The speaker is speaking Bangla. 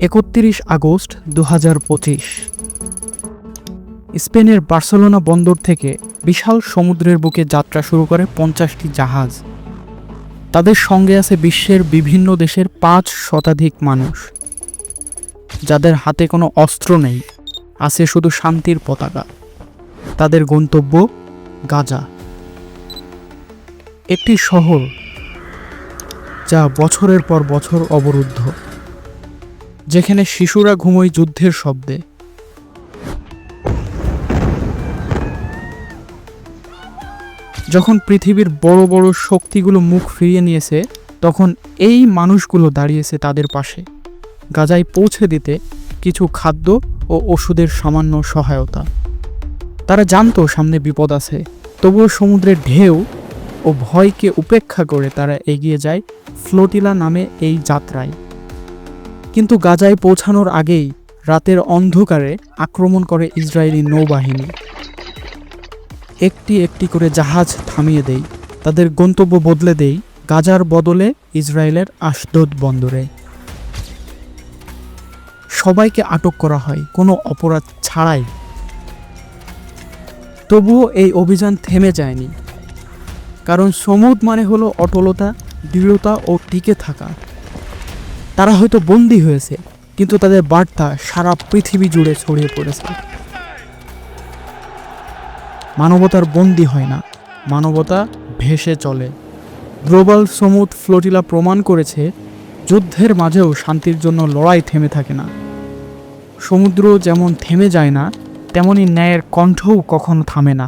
একত্রিশ আগস্ট দু হাজার পঁচিশ। স্পেনের বার্সেলোনা বন্দর থেকে বিশাল সমুদ্রের বুকে যাত্রা শুরু করে পঞ্চাশটি জাহাজ। তাদের সঙ্গে আছে বিশ্বের বিভিন্ন দেশের পাঁচ শতাধিক মানুষ। যাদের হাতে কোনো অস্ত্র নেই, আছে শুধু শান্তির পতাকা। তাদের গন্তব্য গাজা। একটি শহর যা বছরের পর বছর অবরুদ্ধ। যেখানে শিশুরা ঘুমোয় যুদ্ধের শব্দে। যখন পৃথিবীর বড় বড় শক্তিগুলো মুখ ফিরিয়ে নিয়েছে, তখন এই মানুষগুলো দাঁড়িয়েছে তাদের পাশে। গাজায় পৌঁছে দিতে কিছু খাদ্য ও ওষুধের সামান্য সহায়তা। তারা জানতো সামনে বিপদ আছে, তবুও সমুদ্রের ঢেউ ও ভয়কে উপেক্ষা করে তারা এগিয়ে যায় ফ্লোটিলা নামে এই যাত্রায়। কিন্তু গাজায় পৌঁছানোর আগেই রাতের অন্ধকারে আক্রমণ করে ইসরায়েলি নৌবাহিনী। একটি একটি করে জাহাজ থামিয়ে দেই, তাদের গন্তব্য বদলে দেই গাজার বদলে ইসরায়েলের আশদোদ বন্দরে। সবাইকে আটক করা হয়, কোনো অপরাধ ছাড়াই। তবুও এই অভিযান থেমে যায়নি, কারণ সমুদ মানে হলো অটলতা, দৃঢ়তা ও টিকে থাকা। তারা হয়তো বন্দী হয়েছে, কিন্তু তাদের বার্তা সারা পৃথিবী জুড়ে ছড়িয়ে পড়েছে। মানবতার বন্দী হয় না, মানবতা ভেসে চলে। গ্লোবাল সমুদ ফ্লোটিলা প্রমাণ করেছে, যুদ্ধের মাঝেও শান্তির জন্য লড়াই থেমে থাকে না। সমুদ্র যেমন থেমে যায় না, তেমনি ন্যায়ের কণ্ঠও কখনো থামে না।